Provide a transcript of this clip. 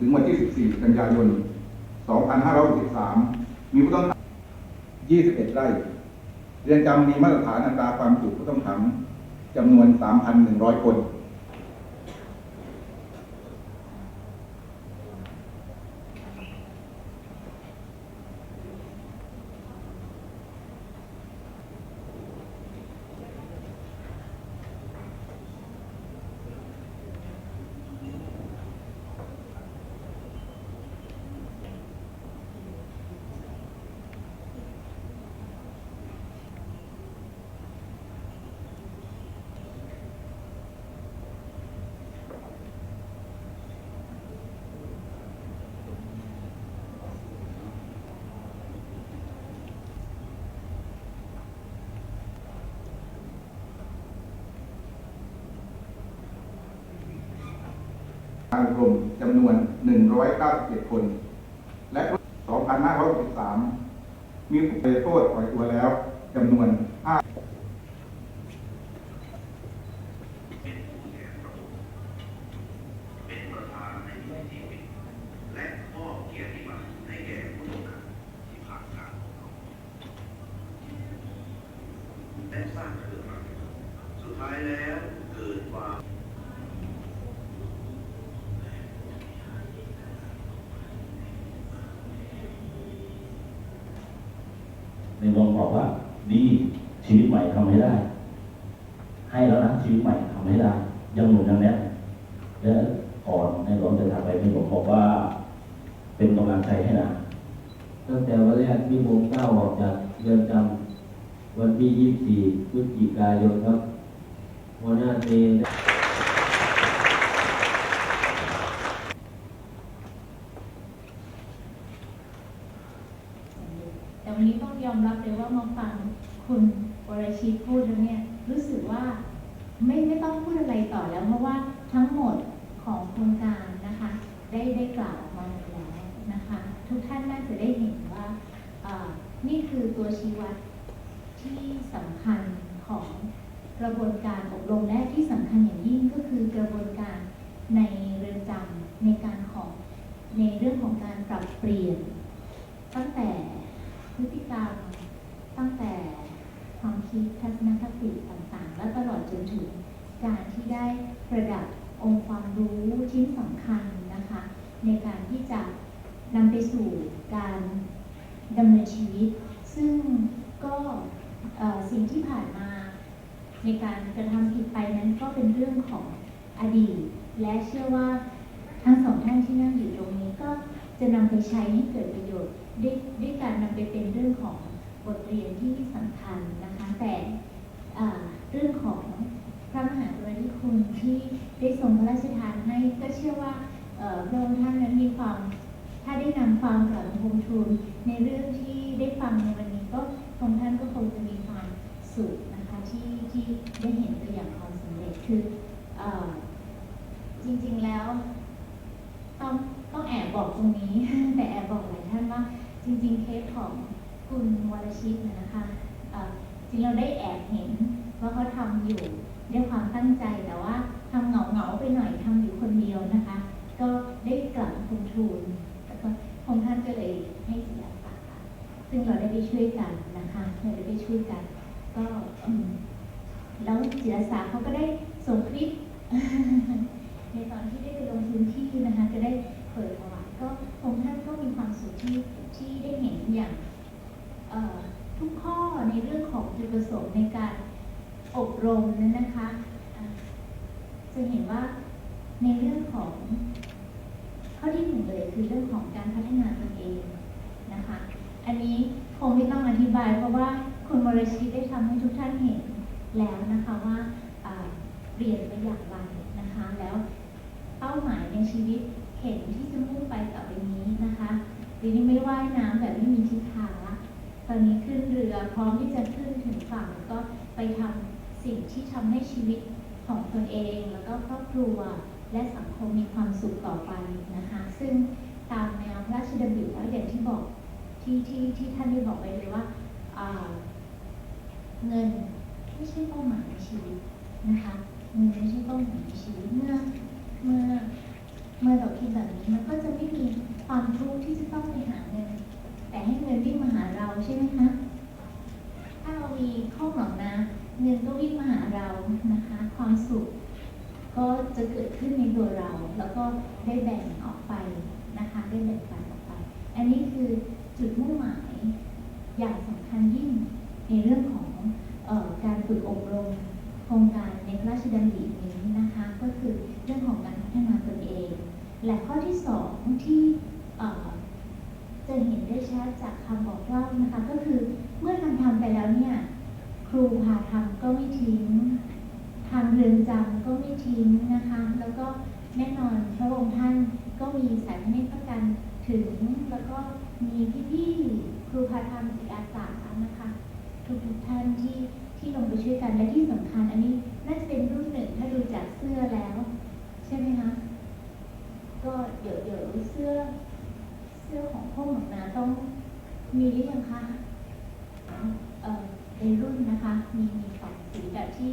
ถึงวันที่ 14 กันยายน 2563 มีผู้ต้องขัง 21 ไร่ เรือนจำมีมาตรฐานอัตราความจุผู้ต้องขังจำนวน 3,100 คน การอบรมจำนวน 197 คน และ 2,563 มีผู้ไปโทษปล่อยตัวแล้วจำนวน5เป็นประธานในพิธีปิดและมอบเกียรติบัตรให้แก่ผู้ต้องขังที่ผ่านและสร้างเครือข่ายสุดท้ายแล้วเกิดความ นหลวงบอกว่า ดีชีวิตใหม่ทำให้ได้ ให้แล้วนะชีวิตใหม่ทำให้ได้ ยังหนุนยังแน่นและก่อนในหลวงจะทำไปในหลวงบอกว่า เป็นกำลังใจให้นะตั้งแต่วันแรกที่ผมก้าวออกจากเรือนจำวันที่ 24 พฤศจิกายนครับหัวหน้าเต้วันนี้ต้องยอ มรับเลยว่ามาฟังคุณวรชิตพูดแล้วเนี่ยรู้สึกว่าไม่ไม่ต้องพูดอะไรต่อแล้ว เพราะว่าทั้งหมดของโครงการนะคะ ได้ได้กล่าวมาแล้วนะคะ ทุกท่านน่าจะได้เห็นว่านี่คือตัวชี้วัดที่สำคัญของกระบวนการอบรมและที่สำคัญอย่างยิ่งก็คือกระบวนการในเรือนจำในการของในเรื่องของการปรับเปลี่ยน ตั้งแต่ พฤติกรรมตั้งแต่ความคิดทัศนคติต่างๆ และตลอดจนถึงการที่ได้ประดับองค์ความรู้ชิ้นสำคัญนะคะ ในการที่จะนำไปสู่การดำเนินชีวิต ซึ่งก็สิ่งที่ผ่านมาในการกระทำผิดไปนั้นก็เป็นเรื่องของอดีต และเชื่อว่าทั้งสองท่านที่นั่งอยู่ตรงนี้ก็จะนำไปใช้ให้เกิดประโยชน์ ด้วยด้วยการนำไปเป็นเรื่องของบทเรียนที่สำคัญนะคะ แต่เรื่องของพระมหากรุณาธิคุณที่ได้ทรงพระราชทานให้ก็เชื่อว่าพระองค์ท่านนั้นมีความ ถ้าได้นำความกลับมาคงทูลในเรื่องที่ได้ฟังในวันนี้ก็พระองค์ท่านก็คงจะมีความสุขนะคะที่ที่ได้เห็นตัวอย่างความสำเร็จคือเอ่อจริงๆแล้ว ต้องต้องแอบบอกตรงนี้ แต่แอบบอกหลายท่านว่า จริงๆเคสของคุณวรชิตเนยนะคะเอ่อจ ริงเราได้แอบเห็นว่าเขาทำอยู่ด้วยความตั้งใจแต่ว่าทำเหงาๆไปหน่อยทำอยู่คนเดียวนะคะ ก็ได้กลับคงทูลแล้วก็คงท่านก็เลยให้เสียสละซึ่งเราได้ไปช่วยกันนะคะเราได้ไปช่วยกัน ก็แล้วจิตอาสาเขาก็ได้ส่งคลิปในตอนที่ได้ไปลงพื้นที่นะคะจะได้เปิดประวัติก็คงท่านก็มีความสุขที่ที่ได้เห็นอย่างเอ่อ จุดประสงค์ในการอบรมนั้นนะคะ จะเห็นว่าในเรื่องของข้อที่หนึ่งเลยคือเรื่องของการพัฒนาตนเองนะคะ อันนี้คงไม่ต้องอธิบายเพราะว่าคุณวรชิตได้ทำให้ทุกท่านเห็นแล้วนะคะว่าเปลี่ยนไปอย่างไรนะคะ แล้วเป้าหมายในชีวิตเห็นที่จะมุ่งไปต่อไปนี้นะคะทีนี้ไม่ว่ายน้ำแบบไม่มีทิศทางละตอนนี้ขึ้นเรือพร้อมที่จะขึ้น ฝั่งแล้วก็ไปทำสิ่งที่ทำให้ชีวิตของตนเอง แล้วก็ครอบครัวและสังคมมีความสุขต่อไปนะคะ ซึ่งตามแนวพระราชดำริแล้วอย่างที่บอกที่ที่ที่ท่านได้บอกไปเลยว่าเงินไม่ใช่เป้าหมายในชีวิตนะคะเงินไม่ใช่เป้าหมายในชีวิตเมื่อเมื่อเมื่อเราคิดแบบนี้มันก็จะไม่มีความทุกข์ที่จะต้องไปหาเงิน แต่ให้เงินวิ่งมาหาเราใช่ไหมคะ ถ้าเรามีข้อหนองนะเงินก็วิ่งมาหาเรานะคะ ความสุขก็จะเกิดขึ้นในตัวเรา แล้วก็ได้แบ่งออกไปนะคะ ได้แบ่งปันออกไป อันนี้คือจุดมุ่งหมายอย่างสำคัญยิ่งในเรื่องของออการฝึกอบรมโครงการในพระราชดำรินี้นะคะ ก็คือเรื่องของการพัฒนาตนเอง และข้อที่สองที่เอ่อจะเห็นได้ ชัดจากคำบอกเล่านะคะก็คือเมื่อทำทำไปแล้วเนี่ยครูพาทำก็ไม่ทิ้ง ทางเรือนจำก็ไม่ทิ้งนะคะ แล้วก็แน่นอนพระองค์ท่านก็มีสายพระเนตรประกันถึง แล้วก็มีพี่ๆครูพาธรรมจิตอาสานะคะทุกๆท่านที่ที่ลงไปช่วยกันและที่สำคัญ อันนี้น่าจะเป็นรุ่นหนึ่งถ้าดูจากเสื้อแล้ว ใช่ไหมคะก็เดี๋ยวเดี๋ยวเสื้อ เสื้อของพ่อหมอนาต้องมีหรือยังคะเออในรุ่นนะคะ มีมีสองสีแบบที่